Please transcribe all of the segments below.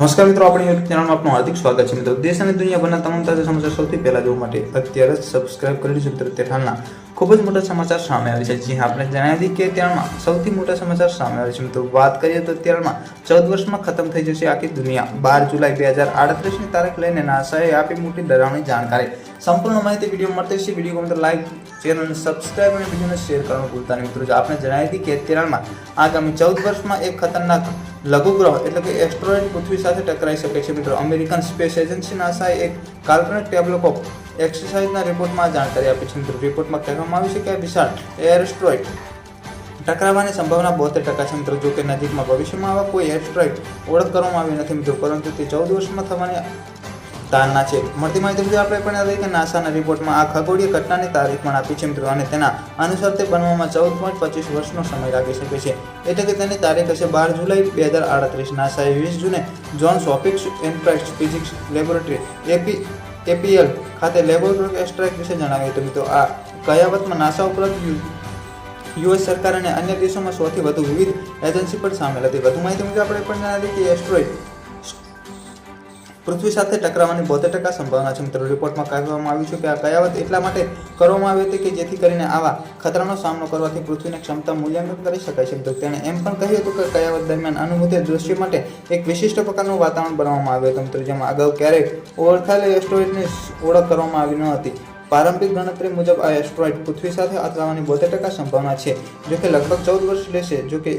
નમસ્કાર મિત્રો, આપણી યુટ્યુબ ચેનલમાં આપનું હાર્દિક સ્વાગત છે. મિત્રો, દેશ અને દુનિયાભરના તમામ તાજા સમાચાર સૌથી પહેલા જોવા માટે અત્યારે સબસ્ક્રાઇબ કરી છે મિત્રો તે હાલના ખૂબ જ મોટા સમાચાર સામે આવે છે. જી આપણે જણાવી દઈએ કે ત્યારમાં સૌથી મોટા સમાચાર સામે આવે છે. મિત્રો, વાત કરીએ તો અત્યારમાં ચૌદ વર્ષમાં ખતમ થઈ જશે આખી દુનિયા. બાર જુલાઈ બે હજાર આડત્રીસની તારીખ લઈને નાસાએ આપી મોટી ડરાવણી જાણકારી. સંપૂર્ણ માહિતી વીડિયો મળતી છે. વીડિયો ગમે તો લાઈક ચેનલને સબસ્ક્રાઈબ અને વિડીયોને શેર કરવાનું ભૂલતા નહીં. મિત્રો, આપણે જણાવી હતી કે અત્યારમાં આગામી ચૌદ વર્ષમાં એક ખતરનાક લઘુગ્રહ એટલે કે એસ્ટ્રોઇડ પૃથ્વી સાથે ટકરાઈ શકે છે. મિત્રો, અમેરિકન સ્પેસ એજન્સી નાસાએ એક કાલ્પનિક ઓફ એક્સરસાઇઝના રિપોર્ટમાં જાણકારી આપી છે રિપોર્ટમાં કહેવામાં આવ્યું છે કે વિશાળ વિશાળ એરસ્ટ્રોઇટ ટકરાવવાની સંભાવના બોતેર ટકા છે મિત્રો. જો કે નજીકમાં ભવિષ્યમાં આવા કોઈ એરસ્ટ્રોઇટ ઓળખ કરવામાં આવી નથી મિત્રો. પરંતુ તે ચૌદ વર્ષમાં થવાની ધારણા છે. મળતી માહિતી મુજબ આપણે પણ રહી કે નાસાના રિપોર્ટમાં આ ખગોળીય ઘટનાની તારીખ પણ આપી છે મિત્રો. અને તેના અનુસાર તે બનવામાં ચૌદ પોઈન્ટ પચીસ વર્ષનો સમય લાગી શકે છે. એટલે કે તેની તારીખ હશે બાર જુલાઈ બે હજાર આડત્રીસ. નાસાએ વીસ જૂને જોન્સ હોપિક્સ એન્ટ્રાઇસ ફિઝિક્સ લેબોરેટરી એપી એપીએલ ખાતે લેબોરેટરી એસ્ટ્રાઇક વિશે જણાવ્યું હતું. મિત્રો, આ કયાવતમાં નાસા ઉપરાંત યુએસ સરકાર અને અન્ય દેશોમાં સૌથી વધુ વિવિધ એજન્સી પણ સામેલ હતી. વધુ માહિતી મુજબ આપણે પણ જણાવી કે એસ્ટ્રોઇડ પૃથ્વી સાથે ટકરાવાની બોતેર ટકા સંભાવના છે. મિત્રો રિપોર્ટમાં કહેવામાં આવ્યું છે કે આ કયાવત એટલા માટે કરવામાં આવી હતી કે જેથી કરીને આવા ખતરાનો સામનો કરવાથી પૃથ્વીની ક્ષમતા મૂલ્યાંકન કરી શકાય છે. મિત્રો, તેણે એમ પણ કહ્યું હતું કે કયાવત દરમિયાન અનુભૂતિ દ્રશ્ય માટે એક વિશિષ્ટ પ્રકારનું વાતાવરણ બનાવવામાં આવ્યું હતું. મિત્રો, જેમાં અગાઉ ક્યારેય ઓળખાયેલી એસ્ટ્રોઇડની ઓળખ કરવામાં આવી ન હતી. પારંપરિક ગણતરી મુજબ આ એસ્ટ્રોઇડ પૃથ્વી સાથે અથડાવાની બોતેર ટકા સંભાવના છે જો કે લગભગ ચૌદ વર્ષ લેશે. જોકે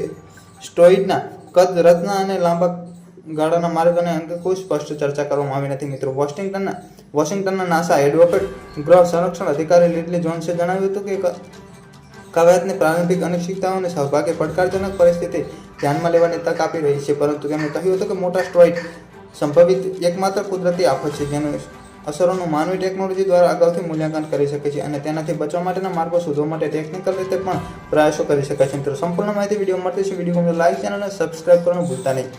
સ્ટોઇડના કદ રચના અને લાંબા ગાળાના માર્ગ અને અંગે કોઈ સ્પષ્ટ ચર્ચા કરવામાં આવી નથી મિત્રો. વોશિંગ્ટનના વોશિંગ્ટનના નાસા એડવોકેટ ગ્રહ સંરક્ષણ અધિકારી લિડલી જોન્સે જણાવ્યું હતું કે કવાયતની પ્રારંભિક અનિશ્ચિતતાઓને સહભાગે પડકારજનક પરિસ્થિતિ ધ્યાનમાં લેવાની તક આપી રહી છે, પરંતુ તેમણે કહ્યું હતું કે મોટા સ્ટ્રોઇડ સંભવિત એકમાત્ર કુદરતી આફત છે, જેનું અસરોનું માનવી ટેકનોલોજી દ્વારા અગાઉથી મૂલ્યાંકન કરી શકે છે અને તેનાથી બચવા માટેના માર્ગો શોધવા માટે ટેકનિકલ રીતે પણ પ્રયાસો કરી શકાય છે મિત્રો. સંપૂર્ણ માહિતી વીડિયો મળતી છે વીડિયો લાઇક ચેનલને સબસ્ક્રાઈબ કરવાનું ભૂલતા નહીં.